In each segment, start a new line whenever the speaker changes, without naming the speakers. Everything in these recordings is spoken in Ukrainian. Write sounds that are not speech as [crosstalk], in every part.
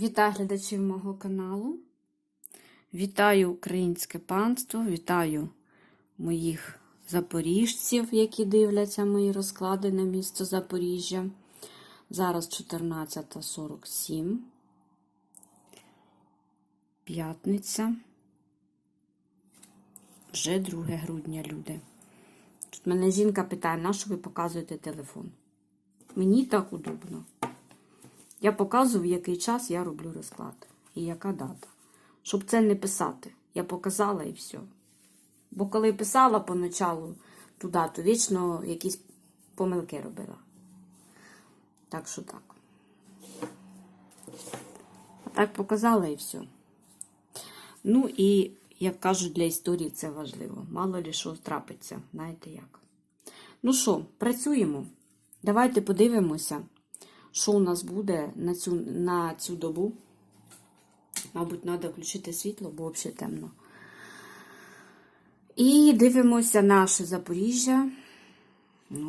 Вітаю глядачів мого каналу. Вітаю українське панство, вітаю моїх запоріжців, які дивляться мої розклади на місто Запоріжжя. Зараз 14.47. П'ятниця. Вже 2 грудня, люди. Тут мене жінка питає, на що ви показуєте телефон? Мені так удобно. Я показую, в який час я роблю розклад і яка дата. Щоб це не писати. Я показала і все. Бо коли писала поначалу ту дату, вічно якісь помилки робила. Так що так. Так показала і все. Ну і, як кажуть, для історії це важливо. Мало ли що трапиться, знаєте як. Ну що, працюємо. Давайте подивимося що у нас буде на цю на цю добу. Мабуть, треба включити світло, бо взагалі темно. І дивимося наше Запоріжжя.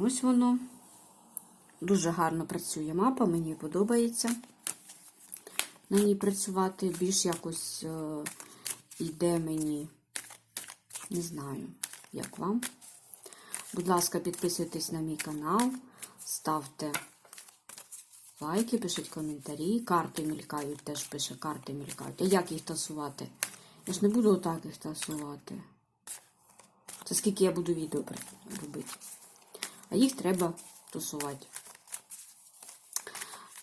Ось воно. Дуже гарно працює мапа, мені подобається на ній працювати. Більш якось е, йде мені, не знаю, як вам. Будь ласка, підписуйтесь на мій канал, ставте лайки, пишіть коментарі. Карти мількають, теж пише, карти мількають. А як їх тасувати? Я ж не буду отак їх тасувати. Це скільки я буду відео робити. А їх треба тасувати.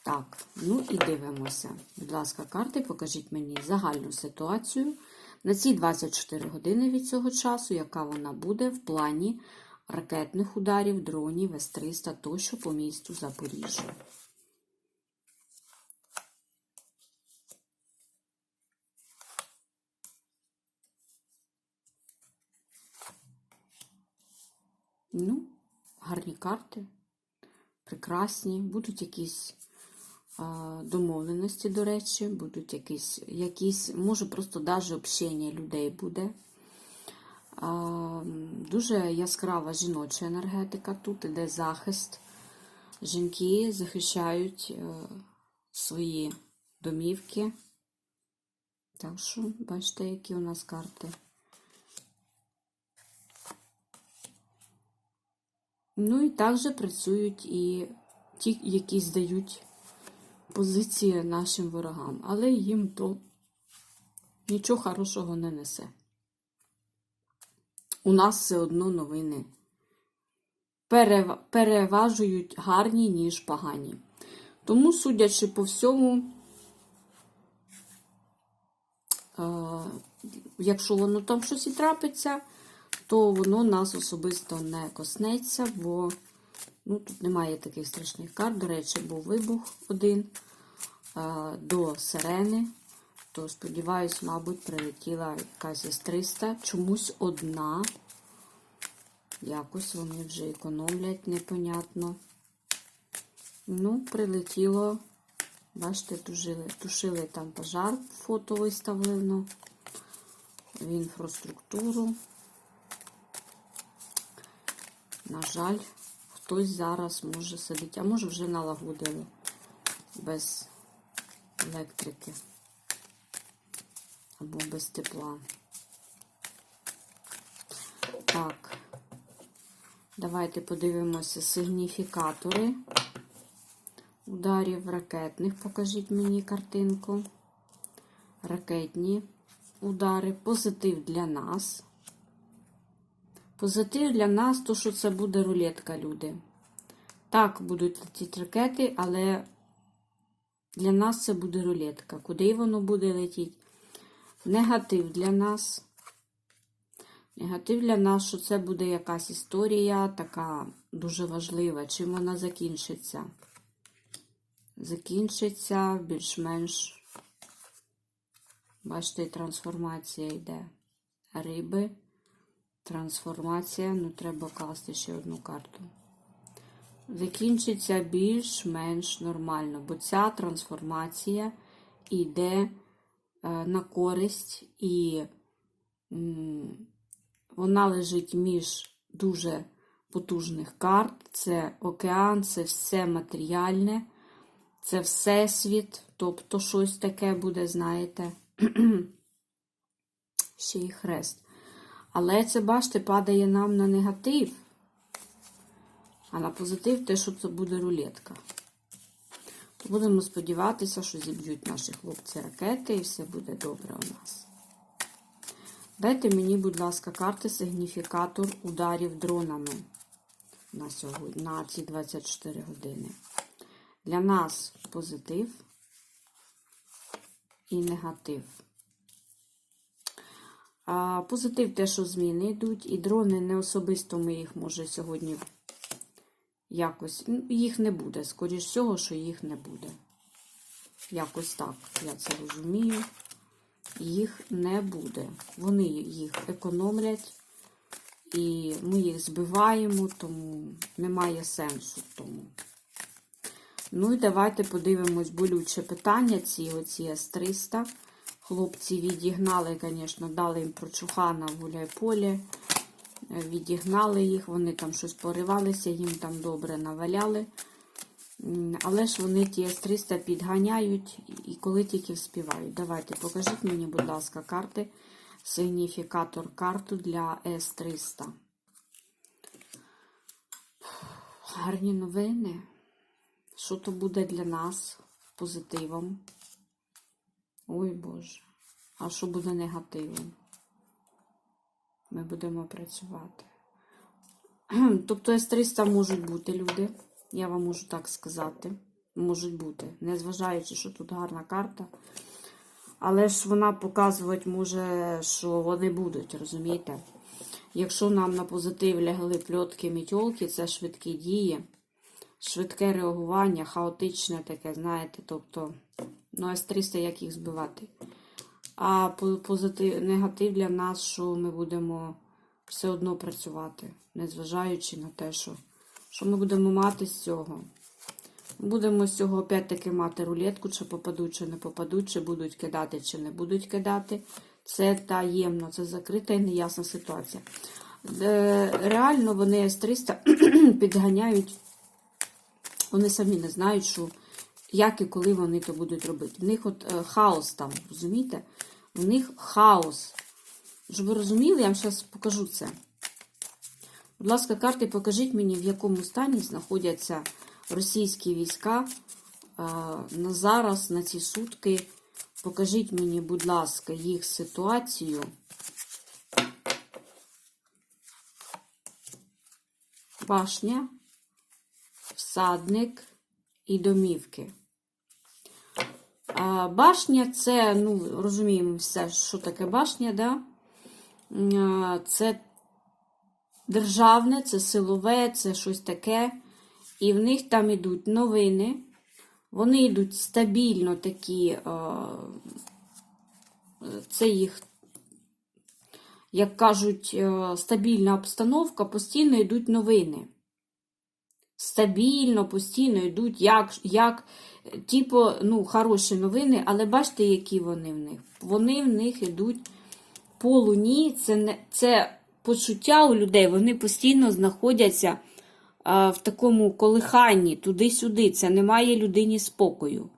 Так, ну і дивимося. Будь ласка, карти, покажіть мені загальну ситуацію на ці 24 години від цього часу, яка вона буде в плані ракетних ударів, дронів, С-300 тощо по місту Запоріжжя. Ну, гарні карти, прекрасні. Будуть якісь а, домовленості, до речі, будуть якісь, якісь може, просто навіть общення людей буде. А, дуже яскрава жіноча енергетика. Тут іде захист. Жінки захищають а, свої домівки. Так що, бачите, які у нас карти. Ну і також працюють і ті, які здають позиції нашим ворогам, але їм то нічого хорошого не несе. У нас все одно новини переважують гарні, ніж погані. Тому, судячи по всьому, якщо воно там щось і трапиться, то воно нас особисто не коснеться, бо ну, тут немає таких страшних карт. До речі, був вибух один а, до сирени. То, сподіваюсь, мабуть, прилетіла якась із 300. Чомусь одна. Якось вони вже економлять, непонятно. Ну, прилетіло, бачите, тушили, тушили там пожар, фото виставлено в інфраструктуру. На жаль, хтось зараз може сидіти, а може вже налагодили без електрики або без тепла. Так, давайте подивимося сигніфікатори ударів ракетних. Покажіть мені картинку. Ракетні удари. Позитив для нас. Позитив для нас, то що це буде рулетка, люди. Так, будуть летіти ракети, але для нас це буде рулетка. Куди воно буде летіти? Негатив для нас. Негатив для нас, що це буде якась історія, така дуже важлива. Чим вона закінчиться? Закінчиться більш-менш, бачите, трансформація йде. Риби. Трансформація, ну треба класти ще одну карту. Закінчиться більш-менш нормально, бо ця трансформація йде е, на користь, і вона лежить між дуже потужних карт. Це океан, це все матеріальне, це всесвіт, тобто щось таке буде, знаєте, [clears throat] ще й хрест. Але це, бачите, падає нам на негатив. А на позитив те, що це буде рулетка. Будемо сподіватися, що зіб'ють наші хлопці ракети і все буде добре у нас. Дайте мені, будь ласка, карти сигніфікатор ударів дронами на сьогодні, на ці 24 години. Для нас позитив і негатив. А, позитив те, що зміни йдуть, і дрони не особисто ми їх може сьогодні якось. Їх не буде. Скоріш всього, що їх не буде. Якось так, я це розумію. Їх не буде. Вони їх економлять, і ми їх збиваємо, тому немає сенсу в тому. Ну і давайте подивимось болюче питання. Ці оці С-300. Хлопці відігнали, звісно, дали їм прочухана в гуляй-полі. Відігнали їх, вони там щось поривалися, їм там добре наваляли. Але ж вони ті С-300 підганяють і коли тільки вспівають. Давайте, покажіть мені, будь ласка, карти. Сигніфікатор карту для С-300. Гарні новини. Що то буде для нас позитивом? Ой Боже. А що буде негативом? Ми будемо працювати. Тобто С-300 можуть бути люди. Я вам можу так сказати. Можуть бути. Незважаючи, що тут гарна карта. Але ж вона показувати може, що вони будуть, розумієте? Якщо нам на позитив лягли пльотки мітьолки, це швидкі дії, швидке реагування, хаотичне таке, знаєте, тобто, ну, С-300, як їх збивати. А позитив, негатив для нас, що ми будемо все одно працювати, незважаючи на те, що, що ми будемо мати з цього. Будемо з цього опять-таки мати рулетку, чи попадуть, чи не попадуть, чи будуть кидати, чи не будуть кидати. Це таємно, це закрита і неясна ситуація. Е, Реально вони С-300 [clears throat] підганяють, вони самі не знають, що як і коли вони то будуть робити. В них от е, хаос там, розумієте? В них хаос. Щоб ви розуміли, я вам зараз покажу це. Будь ласка, карти, покажіть мені, в якому стані знаходяться російські війська е, на зараз, на ці сутки. Покажіть мені, будь ласка, їх ситуацію. Башня, всадник і домівки. А, Башня це, ну, розуміємо все, що таке башня, да? Це державне, це силове, це щось таке. І в них там йдуть новини. Вони йдуть стабільно такі, це їх, як кажуть, стабільна обстановка, постійно йдуть новини. Стабільно, постійно йдуть, як, як типу, ну, хороші новини, але бачите, які вони в них. Вони в них йдуть по луні, це, не, це почуття у людей, вони постійно знаходяться а, в такому колиханні, туди-сюди. Це немає людині спокою.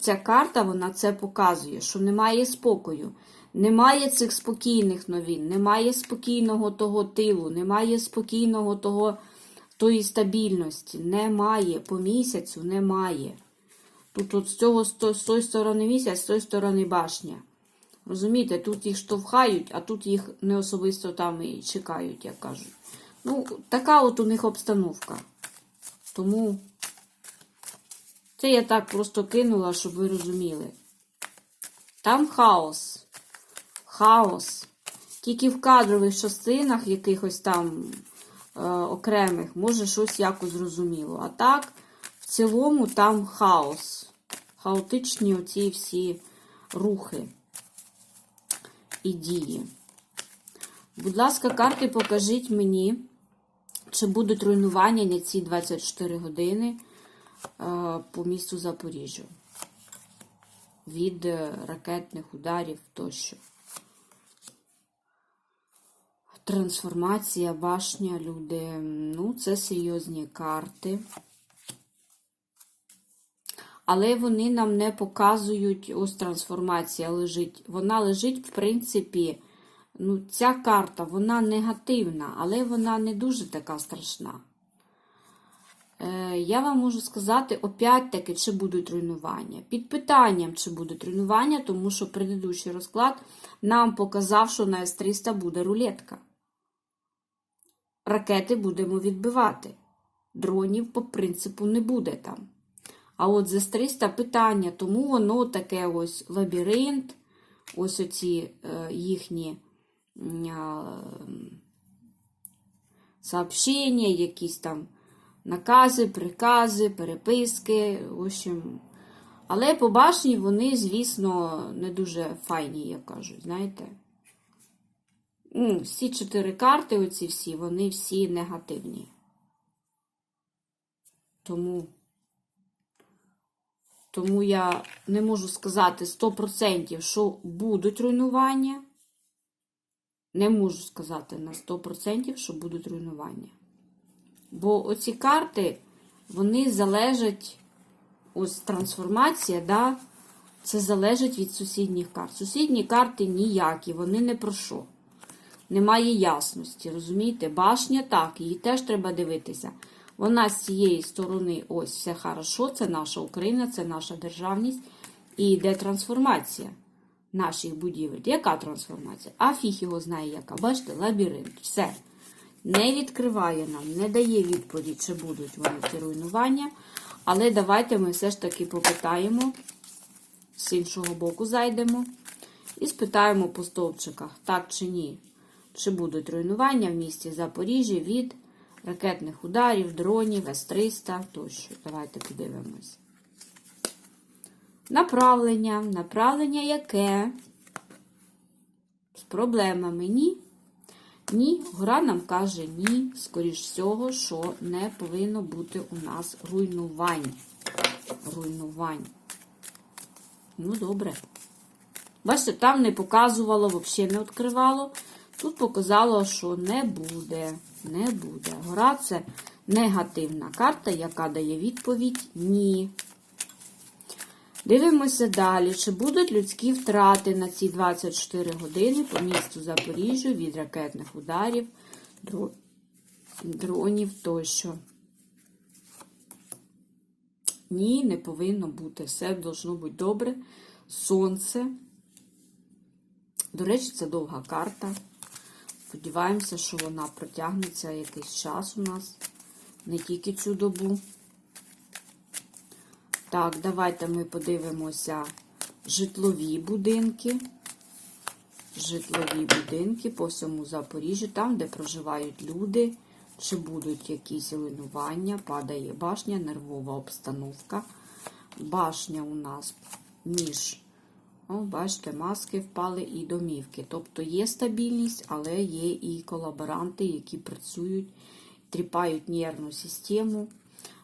Ця карта, вона це показує, що немає спокою. Немає цих спокійних новин, немає спокійного того тилу, немає спокійного того, тої стабільності. Немає. По місяцю немає. Тут от з цього з тої сторони місяць, з тої сторони башня. Розумієте, тут їх штовхають, а тут їх не особисто там і чекають, як кажуть. Ну, така от у них обстановка. Тому це я так просто кинула, щоб ви розуміли. Там хаос. Хаос. Тільки в кадрових частинах якихось там окремих може щось якось зрозуміло. А так, в цілому там хаос. Хаотичні оці всі рухи і дії. Будь ласка, карти покажіть мені, чи будуть руйнування на ці 24 години е, по місту Запоріжжя від е, ракетних ударів тощо. Трансформація, башня, люди. Ну, це серйозні карти. але вони нам не показують, ось трансформація лежить. Вона лежить, в принципі, ну, ця карта, вона негативна, але вона не дуже така страшна. Е, Я вам можу сказати, опять-таки, чи будуть руйнування. Під питанням, чи будуть руйнування, тому що предыдущий розклад нам показав, що на С-300 буде рулетка. Ракети будемо відбивати. Дронів по принципу не буде там. А от з С-300 питання, тому воно таке ось лабіринт, ось оці е, їхні а, сообщення, якісь там накази, прикази, переписки. В общем. Але по башні вони, звісно, не дуже файні, як кажуть, знаєте. М, Всі чотири карти, оці всі, вони всі негативні. Тому, тому я не можу сказати 100%, що будуть руйнування. Не можу сказати на 100%, що будуть руйнування. Бо оці карти, вони залежать, ось трансформація, да, це залежить від сусідніх карт. Сусідні карти ніякі, вони не про що. Немає ясності, розумієте? Башня так, її теж треба дивитися. Вона з цієї сторони, ось все хорошо, це наша Україна, це наша державність. І йде трансформація наших будівель. Яка трансформація? А фіг його знає, яка. Бачите, лабіринт. Все. Не відкриває нам, не дає відповідь, чи будуть вони ці руйнування. Але давайте ми все ж таки попитаємо, з іншого боку зайдемо. І спитаємо по стовпчиках, так чи ні. Чи будуть руйнування в місті Запоріжжя від ракетних ударів, дронів, С-300 тощо. Давайте подивимось. Направлення. Направлення яке? З проблемами ні. Ні, гра нам каже ні, скоріш всього, що не повинно бути у нас руйнувань. Руйнувань. Ну, добре. Бачите, там не показувало, взагалі не відкривало. Тут показало, що не буде. Не буде. Гора це негативна карта, яка дає відповідь ні. Дивимося далі. Чи будуть людські втрати на ці 24 години по місту Запоріжжя від ракетних ударів, дронів тощо? Ні, не повинно бути. Все должно бути добре. Сонце. До речі, це довга карта. Сподіваємося, що вона протягнеться якийсь час у нас, не тільки цю добу. Так, давайте ми подивимося житлові будинки. Житлові будинки по всьому Запоріжжю, там, де проживають люди, чи будуть якісь руйнування, падає башня, нервова обстановка. Башня у нас між, о, бачите, маски впали і домівки. Тобто є стабільність, але є і колаборанти, які працюють, тріпають нервну систему.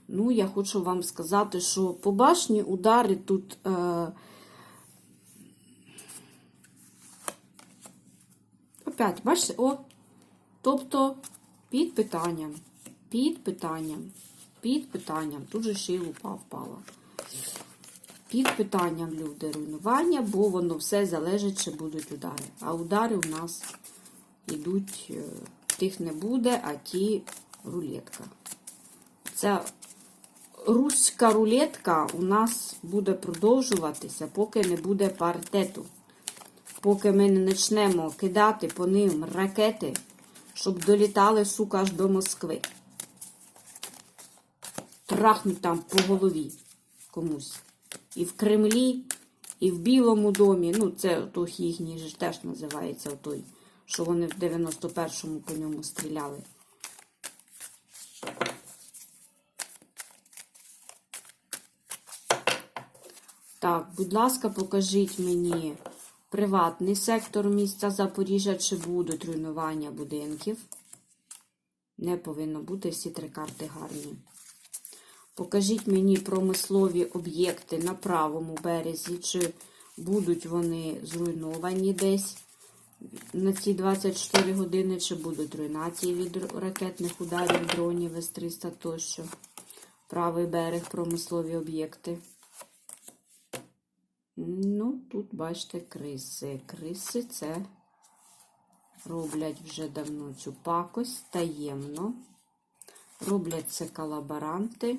Ну, я хочу вам сказати, що по башні удари тут. Е, Опять, бачите, о. Тобто під питанням, під питанням, під питанням. Тут же ще й лупа впала. Під питанням люди руйнування, бо воно все залежить, чи будуть удари. А удари у нас йдуть, е, тих не буде, а ті рулетка. Це руська рулетка у нас буде продовжуватися, поки не буде паритету. Поки ми не почнемо кидати по ним ракети, щоб долітали, сука, аж до Москви. Трахнуть там по голові комусь. І в Кремлі, і в Білому домі. Ну, це той їхній ж теж називається той, що вони в 91-му по ньому стріляли. Так, будь ласка, покажіть мені приватний сектор міста Запоріжжя, чи будуть руйнування будинків. Не повинно бути всі три карти гарні. Покажіть мені промислові об'єкти на правому березі, чи будуть вони зруйновані десь на ці 24 години, чи будуть руйнації від ракетних ударів, дронів, С-300 тощо. Правий берег, промислові об'єкти. Ну, тут бачите криси. Криси це роблять вже давно цю пакость таємно. Роблять це колаборанти.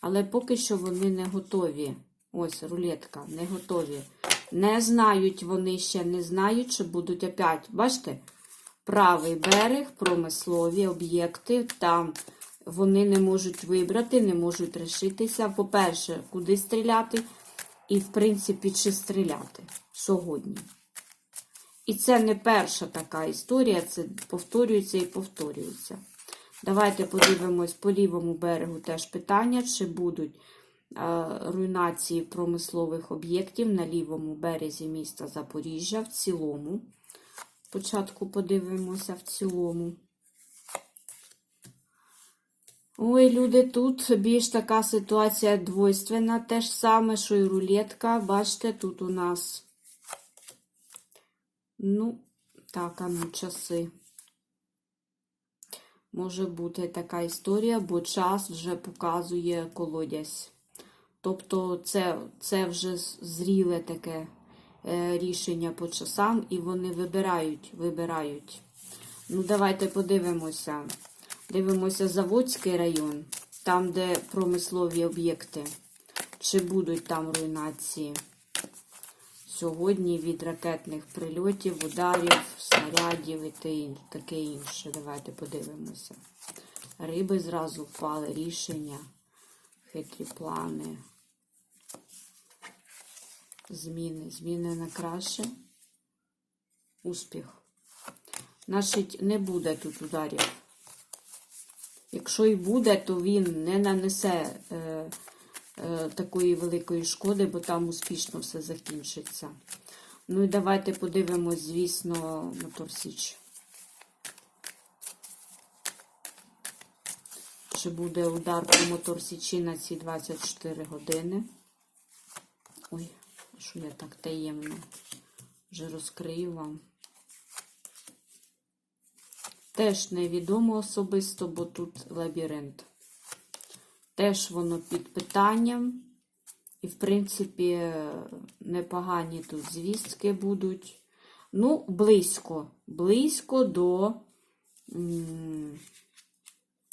Але поки що вони не готові. Ось рулетка, не готові. Не знають, вони ще не знають, що будуть опять. Бачите? Правий берег, промислові об'єкти. Там вони не можуть вибрати, не можуть рішитися. По-перше, куди стріляти, і, в принципі, чи стріляти сьогодні. І це не перша така історія, це повторюється і повторюється. Давайте подивимось по лівому берегу теж питання, чи будуть е, руйнації промислових об'єктів на лівому березі міста Запоріжжя в цілому. Спочатку подивимося в цілому. Ой, люди, тут більш така ситуація двойственна. Те ж саме, що і рулетка. Бачите, тут у нас. Ну, так, а ну, часи. Може бути така історія, бо час вже показує колодязь. Тобто це, це вже зріле таке е, рішення по часам, і вони вибирають, вибирають. Ну, давайте подивимося. Дивимося Заводський район, там, де промислові об'єкти. Чи будуть там руйнації? Сьогодні від ракетних прильотів, ударів, снарядів і таке інше. Давайте подивимося. Риби зразу впали, рішення, хитрі плани. Зміни. Зміни на краще. Успіх. Значить, не буде тут ударів. Якщо і буде, то він не нанесе е, такої великої шкоди, бо там успішно все закінчиться. Ну і давайте подивимось, звісно, Мотор Січ. Чи буде удар по Мотор Січі на ці 24 години? Ой, що я так таємно вже розкрию вам. Теж невідомо особисто, бо тут лабіринт. Теж воно під питанням. І, в принципі, непогані тут звістки будуть. Ну, близько, близько до м,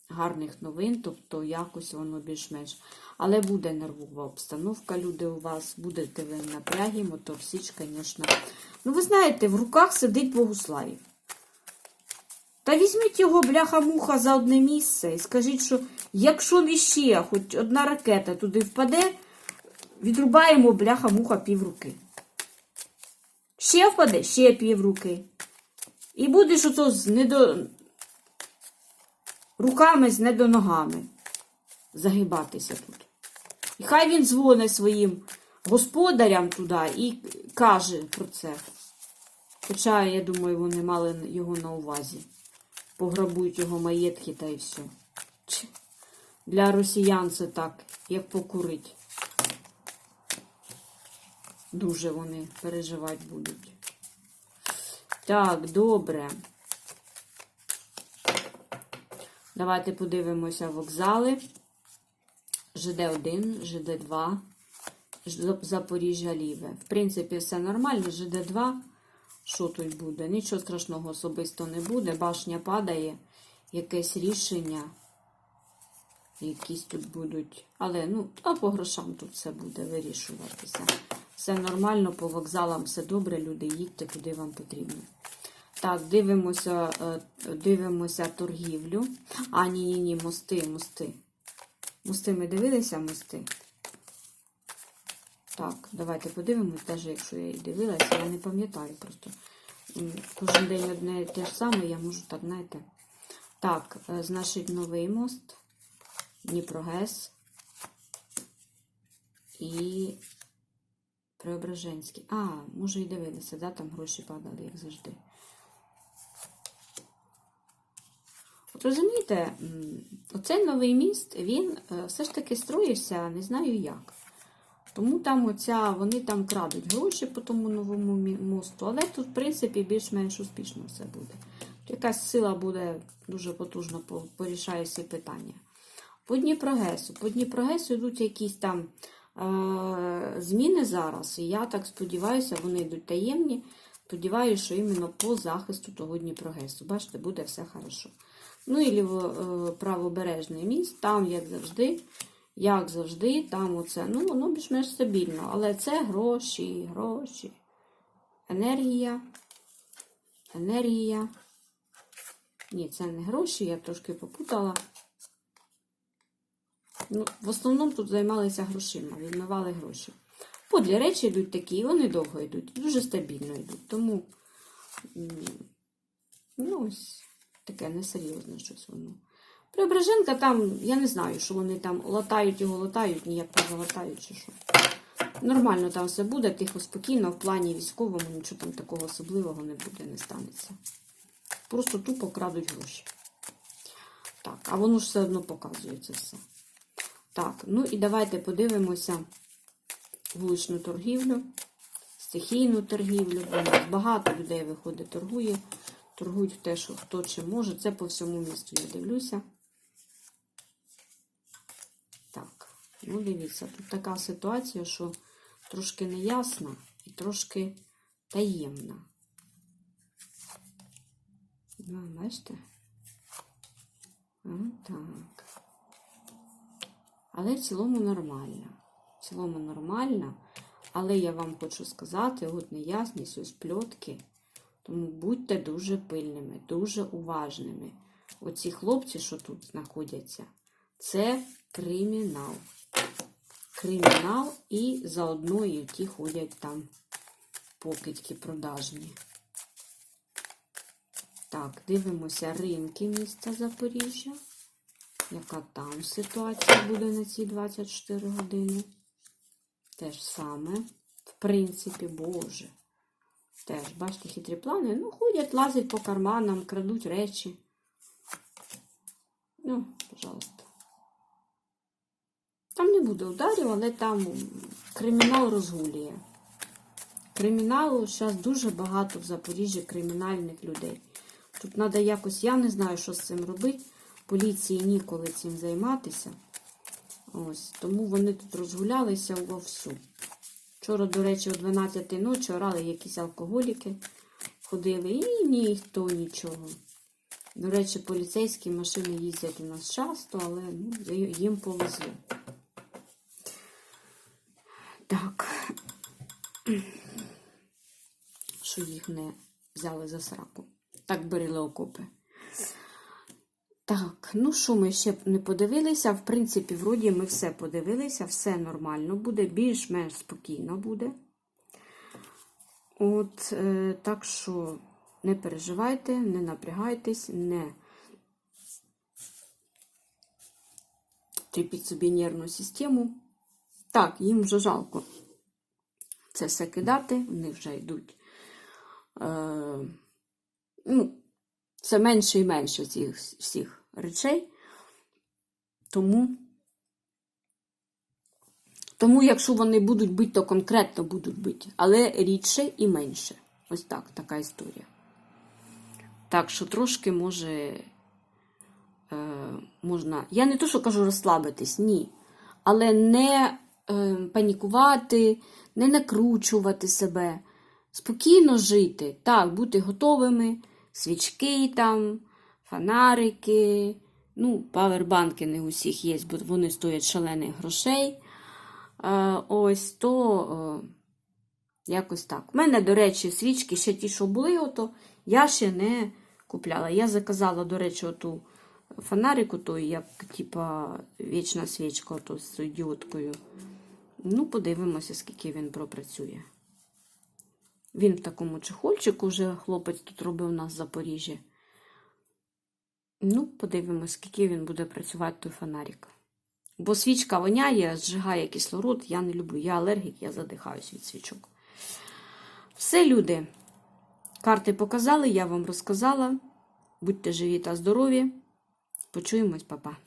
гарних новин, тобто якось воно більш-менш. Але буде нервова обстановка, люди у вас, будете ви в напрягі, моторсіч, звісно. Ну, ви знаєте, в руках сидить Богуславів. Та візьміть його, бляха-муха, за одне місце і скажіть, що якщо не ще хоч одна ракета туди впаде, відрубаємо бляха-муха півруки. Ще впаде, ще півруки. І будеш ото з недо... руками з недоногами загибатися тут. І хай він дзвонить своїм господарям туди і каже про це. Хоча, я думаю, вони мали його на увазі пограбують його маєтки та й все. Для росіян це так, як покурить. Дуже вони переживати будуть. Так, добре. Давайте подивимося вокзали. ЖД1, ЖД2, Запоріжжя Ліве. В принципі, все нормально. ЖД2. Що тут буде? Нічого страшного особисто не буде. Башня падає, якесь рішення. Якісь тут будуть. Але, ну, а по грошам тут все буде вирішуватися. Все нормально, по вокзалам все добре, люди, їдьте куди вам потрібно. Так, дивимося, е, дивимося торгівлю. А, ні, ні, ні, мости, мости. Мости ми дивилися, мости. Так, давайте подивимось, навіть якщо я і дивилася, я не пам'ятаю просто. Кожен день одне те ж саме, я можу так, знаєте. Так, е, значить, новий мост, Дніпрогес і Преображенський. А, може і дивилися, да, там гроші падали, як завжди. От розумієте, оцей новий міст, він е, все ж таки строївся, не знаю як. Тому там оця, вони там крадуть гроші по тому новому мосту, але тут, в принципі, більш-менш успішно все буде. Якась сила буде дуже потужно по- порішає всі питання. По Дніпрогесу. По Дніпрогесу йдуть якісь там е, зміни зараз, і я так сподіваюся, вони йдуть таємні. Сподіваюся, що іменно по захисту того Дніпрогесу. Бачите, буде все хорошо. Ну і ліво, е, правобережний міст, там, як завжди, як завжди, там оце, ну, воно більш-менш стабільно. Але це гроші, гроші, енергія, енергія. Ні, це не гроші, я трошки попутала. Ну, в основному тут займалися грошима, відмивали гроші. Подлі речі йдуть такі, вони довго йдуть, дуже стабільно йдуть. Тому, ну, ось таке несерйозне щось воно. Преображенка там, я не знаю, що вони там латають його, латають, ніяк не залатають чи що. Нормально там все буде, тихо, спокійно, в плані військовому нічого там такого особливого не буде, не станеться. Просто тупо крадуть гроші. Так, а воно ж все одно показує це все. Так, ну і давайте подивимося вуличну торгівлю, стихійну торгівлю. багато людей виходить, торгує. Торгують в те, що хто чи може. Це по всьому місту я дивлюся. Так, ну дивіться, тут така ситуація, що трошки неясна і трошки таємна. Ну, бачите? Отак. Але в цілому нормально. В цілому нормально. Але я вам хочу сказати, от неясність, ось пльотки. Тому будьте дуже пильними, дуже уважними. Оці хлопці, що тут знаходяться, це кримінал. Кримінал і заодно і ті ходять там покидьки продажні. Так, дивимося ринки міста Запоріжжя. Яка там ситуація буде на ці 24 години? Те ж саме. В принципі, Боже. Теж, бачите, хитрі плани. Ну, ходять, лазять по карманам, крадуть речі. Ну, пожалуйста. Там не буде ударів, але там кримінал розгулює. Криміналу зараз дуже багато в Запоріжжі кримінальних людей. Тут треба якось, я не знаю, що з цим робити. Поліції ніколи цим займатися. Ось, Тому вони тут розгулялися вовсю. Вчора, до речі, о 12 ночі орали якісь алкоголіки, ходили і ніхто нічого. До речі, поліцейські машини їздять у нас часто, але ну, їм повезло. Так, що їх не взяли за сраку. Так берили окопи. Так, ну що ми ще не подивилися? В принципі, вроді ми все подивилися, все нормально буде, більш-менш спокійно буде. От, е, так що не переживайте, не напрягайтесь, не тріпіть собі нервну систему. Так, їм вже жалко це все кидати, вони вже йдуть. Е, ну, все менше і менше цих всіх речей. Тому, тому, якщо вони будуть бити, то конкретно будуть бити, але рідше і менше. Ось так, така історія. Так що трошки може е, можна. Я не то, що кажу розслабитись, ні. Але не е, панікувати, не накручувати себе, спокійно жити, так, бути готовими свічки там, фонарики. Ну, павербанки не у всіх є, бо вони стоять шалених грошей. Е, ось то е, якось так. У мене, до речі, свічки ще ті, що були, ото, я ще не купляла. Я заказала, до речі, оту фонарику, той, як, типа, вічна свічка ото, з ідіоткою. Ну, подивимося, скільки він пропрацює. Він в такому чехольчику вже хлопець тут робив нас в Запоріжжі. Ну, подивимось, скільки він буде працювати той фонарик. Бо свічка воняє, зжигає кислород. Я не люблю. Я алергік, я задихаюсь від свічок. Все, люди. Карти показали, я вам розказала. Будьте живі та здорові. Почуємось, папа.